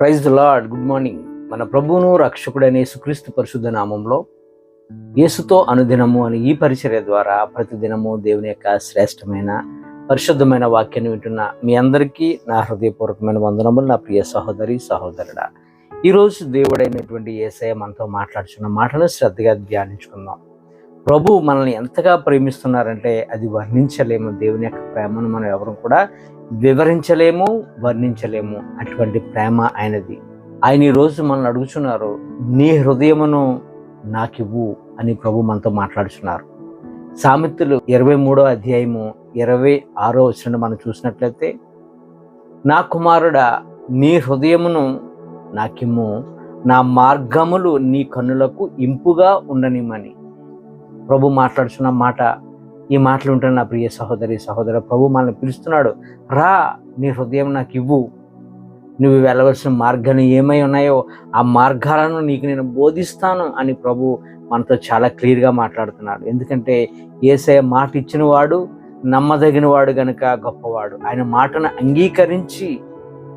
Praise lord good morning. మన ప్రభువును రక్షకుడైన యేసుక్రీస్తు పరిశుద్ధ నామంలో యేసుతో అనుదినము అని ఈ పరిచర్య ద్వారా ప్రతిదినము దేవుని యొక్క శ్రేష్టమైన పరిశుద్ధమైన వాక్యాన్ని వింటున్న మీ అందరికీ నా హృదయపూర్వకమైన వందనములు నా ప్రియ సహోదరి సహోదరుడా. ఈరోజు దేవుడైనటువంటి ఏసయ మనతో మాట్లాడుచున్న మాటలు శ్రద్ధగా ధ్యానించుకుందాం. ప్రభు మనల్ని ఎంతగా ప్రేమిస్తున్నారంటే అది వర్ణించలేము. దేవుని యొక్క ప్రేమను మనం ఎవరు కూడా వివరించలేము వర్ణించలేము. అటువంటి ప్రేమ ఆయనది. ఆయన ఈరోజు మనల్ని అడుగుచున్నారు నీ హృదయమును నాకివ్వు అని ప్రభు మనతో మాట్లాడుచున్నారు. సామెతలు ఇరవై మూడో అధ్యాయము ఇరవై ఆరో వచ్చిన మనం చూసినట్లయితే నా కుమారుడా నీ హృదయమును నాకిమ్ము. నా మార్గములు నీ కన్నులకు ఇంపుగా ఉండనిమ్మని. ప్రభు మాట్లాడుచున్న మాట ఈ మాటలు ఉంటున్న నా ప్రియ సహోదరి సహోదర ప్రభు మనల్ని పిలుస్తున్నాడు. రా నీ హృదయం నాకు ఇవ్వు. నువ్వు వెళ్ళవలసిన మార్గాలు ఏమై ఉన్నాయో ఆ మార్గాలను నీకు నేను బోధిస్తాను అని ప్రభు మనతో చాలా క్లియర్గా మాట్లాడుతున్నాడు. ఎందుకంటే ఏసే మాట ఇచ్చిన వాడు నమ్మదగిన వాడు గనుక గొప్పవాడు. ఆయన మాటను అంగీకరించి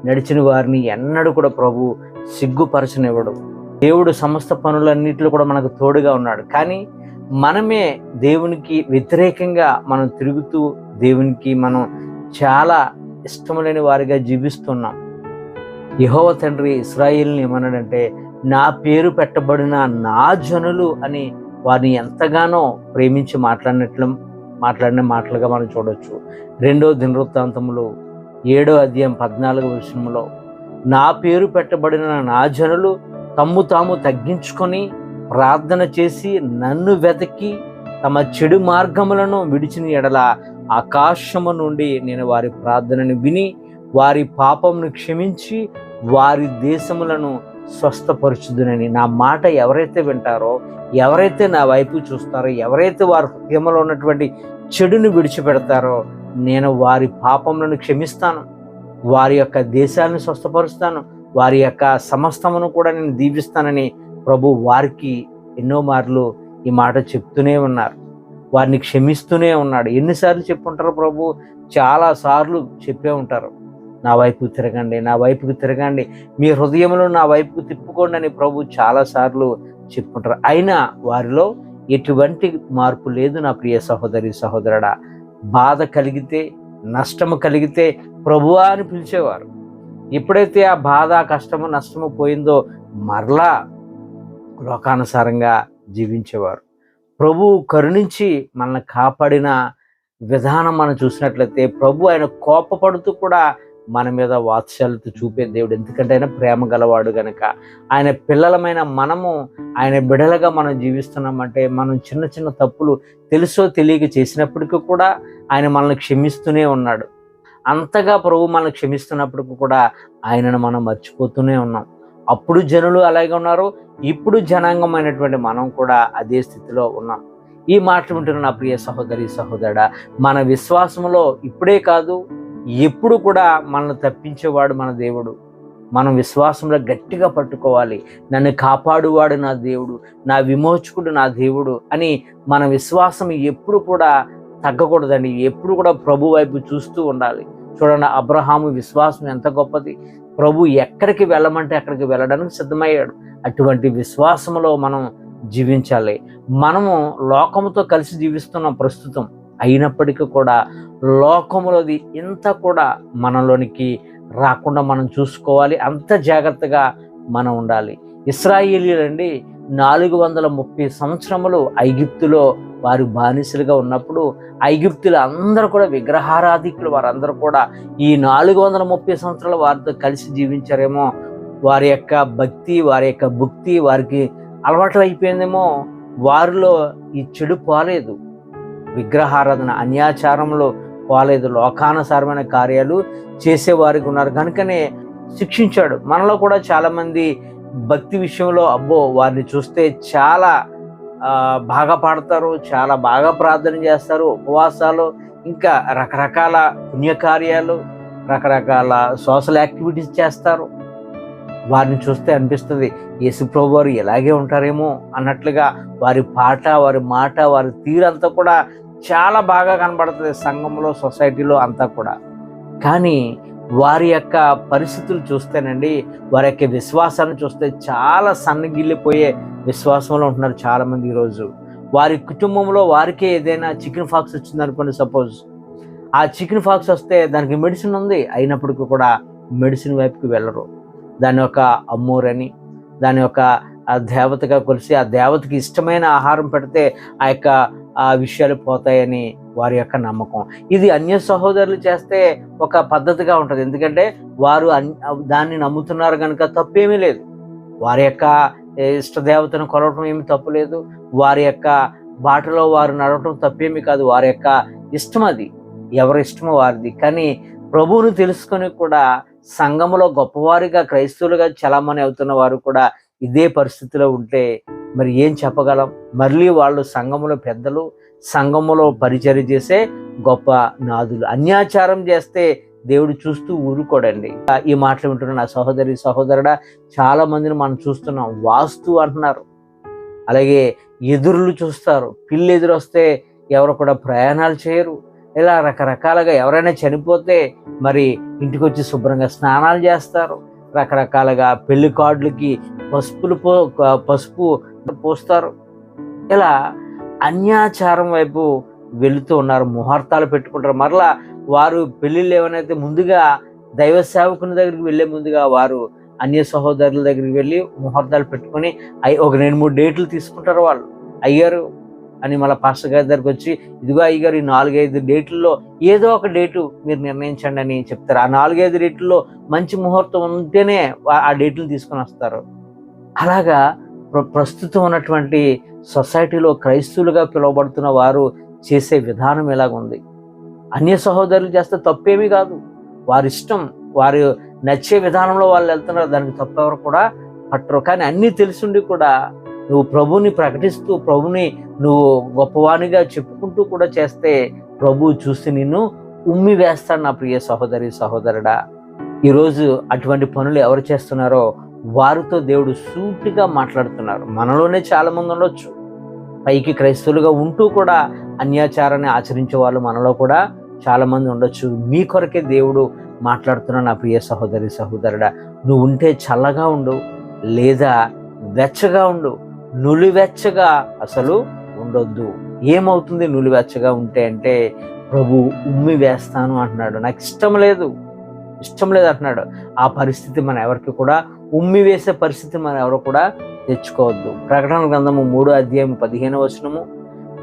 నడిచిన వారిని ఎన్నడూ కూడా ప్రభు సిగ్గుపరచనివ్వడు. దేవుడు సమస్త పనులన్నింటిలో కూడా మనకు తోడుగా ఉన్నాడు. కానీ మనమే దేవునికి వ్యతిరేకంగా మనం తిరుగుతూ దేవునికి మనం చాలా ఇష్టం లేని వారిగా జీవిస్తున్నాం. యహోవ తండ్రి ఇస్రాయిల్ని ఏమన్నాడంటే నా పేరు పెట్టబడిన నా జనులు అని వారిని ఎంతగానో ప్రేమించి మాట్లాడినట్లు మాట్లాడిన మాటలుగా మనం చూడొచ్చు. రెండో దినవృత్తాంతములు ఏడో అధ్యాయం పద్నాలుగో విషయంలో నా పేరు పెట్టబడిన నా జనులు తమ్ము తాము తగ్గించుకొని ప్రార్థన చేసి నన్ను వెతకి తమ చెడు మార్గములను విడిచిన ఎడల ఆకాశము నుండి నేను వారి ప్రార్థనను విని వారి పాపమును క్షమించి వారి దేశములను స్వస్థపరుచుదునని. నా మాట ఎవరైతే వింటారో ఎవరైతే నా వైపు చూస్తారో ఎవరైతే వారి హృదయంలో ఉన్నటువంటి చెడును విడిచిపెడతారో నేను వారి పాపములను క్షమిస్తాను. వారి యొక్క దేశాలను స్వస్థపరుస్తాను. వారి యొక్క సమస్తమును కూడా నేను దీవిస్తానని ప్రభు వారికి ఎన్నో మార్లు ఈ మాట చెప్తూనే ఉన్నారు. వారిని క్షమిస్తూనే ఉన్నాడు. ఎన్నిసార్లు చెప్పుంటారు ప్రభు? చాలా సార్లు చెప్పే ఉంటారు. నా వైపు తిరగండి నా వైపుకు తిరగండి. మీ హృదయంలో నా వైపుకు తిప్పుకోండి అని ప్రభు చాలాసార్లు చెప్పుకుంటారు అయినా వారిలో ఎటువంటి మార్పు లేదు నా ప్రియ సహోదరి సహోదరుడా. బాధ కలిగితే నష్టము కలిగితే ప్రభువా అని పిలిచేవారు. ఎప్పుడైతే ఆ బాధ కష్టము నష్టము పోయిందో మరలా లోకానుసారంగా జీవించేవారు. ప్రభు కరుణించి మనల్ని కాపాడిన విధానం మనం చూసినట్లయితే ప్రభు ఆయన కోపపడుతూ కూడా మన మీద వాత్సల్యత చూపే దేవుడు. ఎందుకంటే ఆయన ప్రేమ గలవాడు గనక ఆయన పిల్లలమైన మనము ఆయన బిడలుగా మనం జీవిస్తున్నామంటే మనం చిన్న చిన్న తప్పులు తెలుసో తెలియక చేసినప్పటికీ కూడా ఆయన మనల్ని క్షమిస్తూనే ఉన్నాడు. అంతగా ప్రభు మనల్ని క్షమిస్తున్నప్పటికీ కూడా ఆయనను మనం మర్చిపోతూనే ఉన్నాం. అప్పుడు జనులు అలాగే ఉన్నారు. ఇప్పుడు జనాంగమైనటువంటి మనం కూడా అదే స్థితిలో ఉన్నాం. ఈ మాట వింటున్న నా ప్రియ సహోదరి సహోదరుడా మన విశ్వాసంలో ఇప్పుడే కాదు ఎప్పుడు కూడా మనల్ని తప్పించేవాడు మన దేవుడు. మనం విశ్వాసంలో గట్టిగా పట్టుకోవాలి. నన్ను కాపాడువాడు నా దేవుడు నా విమోచకుడు నా దేవుడు అని మన విశ్వాసం ఎప్పుడు కూడా తగ్గకూడదండి. ఎప్పుడు కూడా ప్రభు వైపు చూస్తూ ఉండాలి. చూడండి అబ్రహాము విశ్వాసం ఎంత గొప్పది. ప్రభు ఎక్కడికి వెళ్ళమంటే అక్కడికి వెళ్ళడానికి సిద్ధమయ్యాడు. అటువంటి విశ్వాసంలో మనం జీవించాలి. మనము లోకముతో కలిసి జీవిస్తున్నాం ప్రస్తుతం. అయినప్పటికీ కూడా లోకములోది ఇంత కూడా మనలోనికి రాకుండా మనం చూసుకోవాలి. అంత జాగ్రత్తగా మనం ఉండాలి. ఇస్రాయేలీలండి నాలుగు వందల ముప్పై సంవత్సరములు ఐగిప్తులో వారు బానిసలుగా ఉన్నప్పుడు ఐగిప్తులు అందరూ కూడా విగ్రహారాధికులు వారందరూ కూడా ఈ నాలుగు వందల ముప్పై సంవత్సరాలు వారితో కలిసి జీవించారేమో. వారి యొక్క భక్తి వారి యొక్క భుక్తి వారికి అలవాటు అయిపోయిందేమో. వారిలో ఈ చెడు పోలేదు. విగ్రహారాధన అన్యాచారంలో పోలేదు. లోకానుసారమైన కార్యాలు చేసేవారికి ఉన్నారు. కనుకనే శిక్షించాడు. మనలో కూడా చాలామంది భక్తి విషయంలో అబ్బో వారిని చూస్తే చాలా బాగా పాడతారు చాలా బాగా ప్రార్థన చేస్తారు ఉపవాసాలు ఇంకా రకరకాల పుణ్యకార్యాలు రకరకాల సోషల్ యాక్టివిటీస్ చేస్తారు. వారిని చూస్తే అనిపిస్తుంది యేసుప్రభు వారు ఎలాగే ఉంటారేమో అన్నట్లుగా వారి పాట వారి మాట వారి తీరంతా కూడా చాలా బాగా కనబడుతుంది సంఘంలో సొసైటీలో అంతా కూడా. కానీ వారి యొక్క పరిస్థితులు చూస్తేనండి వారి యొక్క విశ్వాసాన్ని చూస్తే చాలా సన్నగిల్లిపోయే విశ్వాసంలో ఉంటున్నారు చాలామంది ఈరోజు వారి కుటుంబంలో వారికే ఏదైనా చికెన్ ఫాక్స్ వచ్చిందనుకోండి సపోజ్. ఆ చికెన్ ఫాక్స్ వస్తే దానికి మెడిసిన్ ఉంది అయినప్పటికీ కూడా మెడిసిన్ వైపుకి వెళ్ళరు. దాని యొక్క అమ్మూరని దాని యొక్క దేవతగా కొలిసి ఆ దేవతకి ఇష్టమైన ఆహారం పెడితే ఆ యొక్క ఆ విషయాలు పోతాయని వారి యొక్క నమ్మకం. ఇది అన్య సహోదరులు చేస్తే ఒక పద్ధతిగా ఉంటుంది. ఎందుకంటే వారు అన్ దాన్ని నమ్ముతున్నారు కనుక తప్పేమీ లేదు. వారి యొక్క ఇష్టదేవతను కొలవటం ఏమి తప్పు లేదు. వారి యొక్క బాటలో వారు నడవటం తప్పేమి కాదు. వారి యొక్క ఇష్టం అది. ఎవరి ఇష్టమో వారిది. కానీ ప్రభువును తెలుసుకొని కూడా సంఘములో గొప్పవారిగా క్రైస్తవులుగా చలామణి అవుతున్న వారు కూడా ఇదే పరిస్థితిలో ఉంటే మరి ఏం చెప్పగలం? మళ్ళీ వాళ్ళు సంఘములో పెద్దలు సంఘములో పరిచయం చేసే గొప్ప నాదులు. అన్యాచారం చేస్తే దేవుడు చూస్తూ ఊరుకోడండి. ఈ మాటలు వింటున్న నా సహోదరి సహోదరుడా చాలా మందిని మనం చూస్తున్నాం. వాస్తు అంటున్నారు. అలాగే ఎదురులు చూస్తారు. పిల్లి ఎదురు వస్తే ఎవరు కూడా ప్రయాణాలు చేయరు. ఇలా రకరకాలుగా ఎవరైనా చనిపోతే మరి ఇంటికి వచ్చి శుభ్రంగా స్నానాలు చేస్తారు. రకరకాలుగా పెళ్ళి కార్డులకి పసుపులు పసుపు పోస్తారు. ఇలా అన్యాచారం వైపు వెళుతూ ఉన్నారు ముహూర్తాలు పెట్టుకుంటారు. మరలా వారు పెళ్ళిళ్ళు ఏమైనా ముందుగా దైవ సేవకుని దగ్గరికి వెళ్ళే ముందుగా వారు అన్య సహోదరుల దగ్గరికి వెళ్ళి ముహూర్తాలు పెట్టుకొని అయి ఒక రెండు మూడు డేట్లు తీసుకుంటారు వాళ్ళు. అయ్యారు అని మళ్ళీ పాస్టర్ గారి దగ్గరికి వచ్చి ఇదిగో అయ్యగారు ఈ నాలుగైదు డేట్లలో ఏదో ఒక డేటు మీరు నిర్ణయించండి అని చెప్తారు. ఆ నాలుగైదు డేట్లలో మంచి ముహూర్తం ఉంటేనే ఆ డేట్లు తీసుకొని వస్తారు. అలాగా ప్రస్తుతం ఉన్నటువంటి సొసైటీలో క్రైస్తవులుగా పిలువబడుతున్న వారు చేసే విధానం ఎలాగుంది అన్య సహోదరులు చేస్తే తప్పేమీ కాదు. వారి ఇష్టం వారు నచ్చే విధానంలో వాళ్ళు వెళ్తున్నారు. దానికి తప్పెవరు కూడా పట్టరు. కానీ అన్నీ తెలిసిండి కూడా నువ్వు ప్రభుని ప్రకటిస్తూ ప్రభుని నువ్వు గొప్పవానిగా చెప్పుకుంటూ కూడా చేస్తే ప్రభు చూసి నిన్ను ఉమ్మి వేస్తాడు నా ప్రియ సహోదరి సహోదరుడా. ఈరోజు అటువంటి పనులు ఎవరు చేస్తున్నారో వారితో దేవుడు సూటిగా మాట్లాడుతున్నారు. మనలోనే చాలా మంది ఉండొచ్చు. పైకి క్రైస్తవులుగా ఉంటూ కూడా అన్యాచారాన్ని ఆచరించే వాళ్ళు మనలో కూడా చాలా మంది ఉండొచ్చు. మీ కొరకే దేవుడు మాట్లాడుతున్న నా ప్రియ సహోదరి సహోదరుడా నువ్వు ఉంటే చల్లగా ఉండు లేదా వెచ్చగా ఉండు. నులివెచ్చగా అసలు ఉండొద్దు. ఏమవుతుంది నులివెచ్చగా ఉంటే అంటే ప్రభు ఉమ్మి వేస్తాను అంటున్నాడు. నాకు ఇష్టం లేదు. ఇష్టం లేదు అంటున్నాడు. ఆ పరిస్థితి మన ఎవరికి కూడా ఉమ్మి వేసే పరిస్థితి మనం ఎవరు కూడా తెచ్చుకోవద్దు. ప్రకటన గ్రంథము మూడో అధ్యాయం పదిహేను వచనము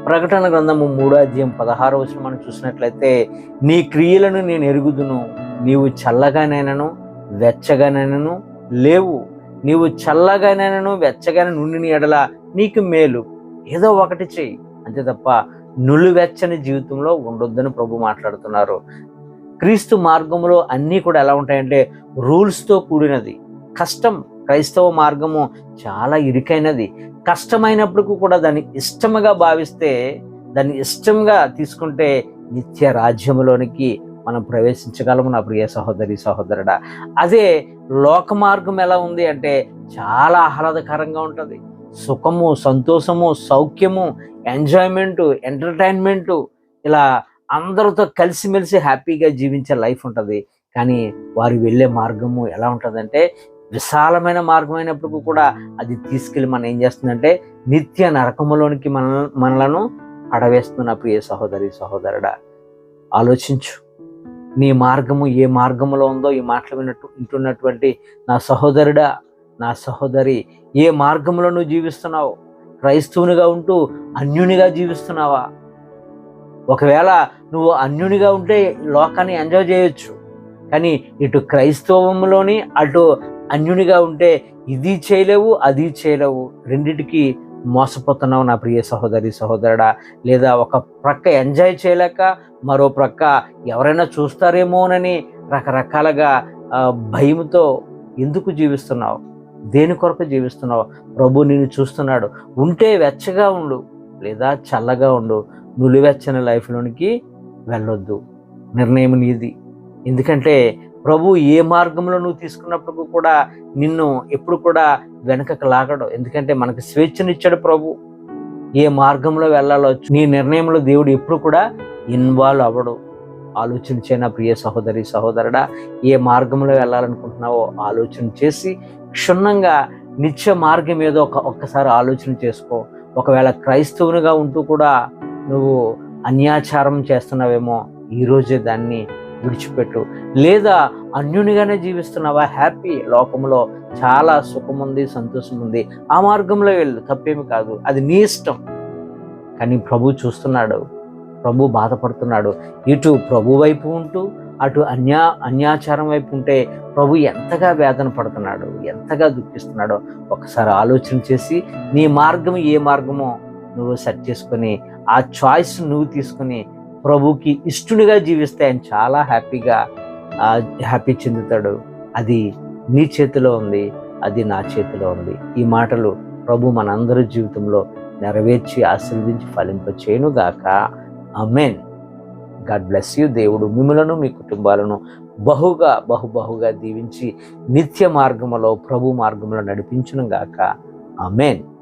ప్రకటన గ్రంథము మూడో అధ్యాయం పదహారు వచనం మనం చూసినట్లయితే నీ క్రియలను నేను ఎరుగుదును నీవు చల్లగానైనను వెచ్చగానైనను లేవు. నీవు చల్లగానైనను వెచ్చగానే నుండిని ఎడల నీకు మేలు. ఏదో ఒకటి చెయ్యి. అంతే తప్ప నులివెచ్చని జీవితంలో ఉండొద్దని ప్రభు మాట్లాడుతున్నారు. క్రీస్తు మార్గంలో అన్నీ కూడా ఎలా ఉంటాయంటే రూల్స్తో కూడినది. కష్టం క్రైస్తవ మార్గము చాలా ఇరుకైనది. కష్టమైనప్పటికీ కూడా దాన్ని ఇష్టముగా భావిస్తే దాన్ని ఇష్టంగా తీసుకుంటే నిత్య రాజ్యములోనికి మనం ప్రవేశించగలము. నా ప్రియ సహోదరి సహోదరుడా అదే లోక మార్గం ఎలా ఉంది అంటే చాలా ఆహ్లాదకరంగా ఉంటుంది. సుఖము సంతోషము సౌఖ్యము ఎంజాయ్మెంటు ఎంటర్టైన్మెంటు ఇలా అందరితో కలిసిమెలిసి హ్యాపీగా జీవించే లైఫ్ ఉంటుంది. కానీ వారు వెళ్ళే మార్గము ఎలా ఉంటుందంటే విశాలమైన మార్గం అయినప్పటికీ కూడా అది తీసుకెళ్ళి మనం ఏం చేస్తుందంటే నిత్య నరకములోనికి మన మనలను అడవేస్తున్న ప్రియ సహోదరి సహోదరుడా ఆలోచించు. నీ మార్గము ఏ మార్గములో ఉందో ఈ మాటలు విన్నట్టు వింటున్నటువంటి నా సహోదరుడా నా సహోదరి ఏ మార్గంలో నువ్వు జీవిస్తున్నావు? క్రైస్తవునిగా ఉంటూ అన్యునిగా జీవిస్తున్నావా? ఒకవేళ నువ్వు అన్యునిగా ఉంటే లోకాన్ని ఎంజాయ్ చేయొచ్చు. కానీ ఇటు క్రైస్తవంలోని అటు అన్యునిగా ఉంటే ఇది చేయలేవు అది చేయలేవు. రెండిటికి మోసపోతున్నావు నా ప్రియ సహోదరి సహోదరుడా. లేదా ఒక ప్రక్క ఎంజాయ్ చేయలేక మరో ప్రక్క ఎవరైనా చూస్తారేమోనని రకరకాలుగా భయంతో ఎందుకు జీవిస్తున్నావు? దేని కొరకు జీవిస్తున్నావు? ప్రభు నిన్ను చూస్తున్నాడు. ఉంటే వెచ్చగా ఉండు లేదా చల్లగా ఉండు. నులివెచ్చని లైఫ్లోనికి వెళ్ళొద్దు. నిర్ణయం నీది. ఎందుకంటే ప్రభు ఏ మార్గంలో నువ్వు తీసుకున్నప్పుడు కూడా నిన్ను ఎప్పుడు కూడా వెనకకు లాగడు. ఎందుకంటే మనకు స్వేచ్ఛనిచ్చాడు ప్రభు. ఏ మార్గంలో వెళ్ళాలో నీ నిర్ణయంలో దేవుడు ఎప్పుడు కూడా ఇన్వాల్వ్ అవ్వడు. ఆలోచన చేయన ప్రియ సహోదరి సహోదరుడా ఏ మార్గంలో వెళ్ళాలనుకుంటున్నావో ఆలోచన చేసి క్షుణ్ణంగా నిత్య మార్గం ఏదో ఒక ఒక్కసారి ఆలోచన చేసుకో. ఒకవేళ క్రైస్తవునిగా ఉంటూ కూడా నువ్వు అన్యాచారం చేస్తున్నావేమో ఈరోజే దాన్ని విడిచిపెట్టు. లేదా అన్యునిగానే జీవిస్తున్నావా? హ్యాపీ లోకంలో చాలా సుఖం ఉంది సంతోషం ఉంది ఆ మార్గంలో వెళ్ళు తప్పేమి కాదు. అది నీ ఇష్టం. కానీ ప్రభు చూస్తున్నాడు. ప్రభు బాధపడుతున్నాడు. ఇటు ప్రభు వైపు ఉంటూ అటు అన్యా అన్యాచారం వైపు ఉంటే ప్రభు ఎంతగా వేదన పడుతున్నాడు ఎంతగా దుఃఖిస్తున్నాడో ఒకసారి ఆలోచన చేసి నీ మార్గం ఏ మార్గమో నువ్వు సెట్ చేసుకొని ఆ చాయిస్ నువ్వు తీసుకొని ప్రభుకి ఇష్టునిగా జీవిస్తే ఆయన చాలా హ్యాపీగా హ్యాపీ చెందుతాడు. అది నీ చేతిలో ఉంది అది నా చేతిలో ఉంది. ఈ మాటలు ప్రభు మనందరి జీవితంలో నెరవేర్చి ఆశీర్వదించి ఫలింపచేయనుగాక అమెన్ గాడ్ బ్లెస్ యూ. దేవుడు మిమ్మలను మీ కుటుంబాలను బహుగా బహుబహుగా దీవించి నిత్య మార్గములో ప్రభు మార్గంలో నడిపించునుగాక అమెన్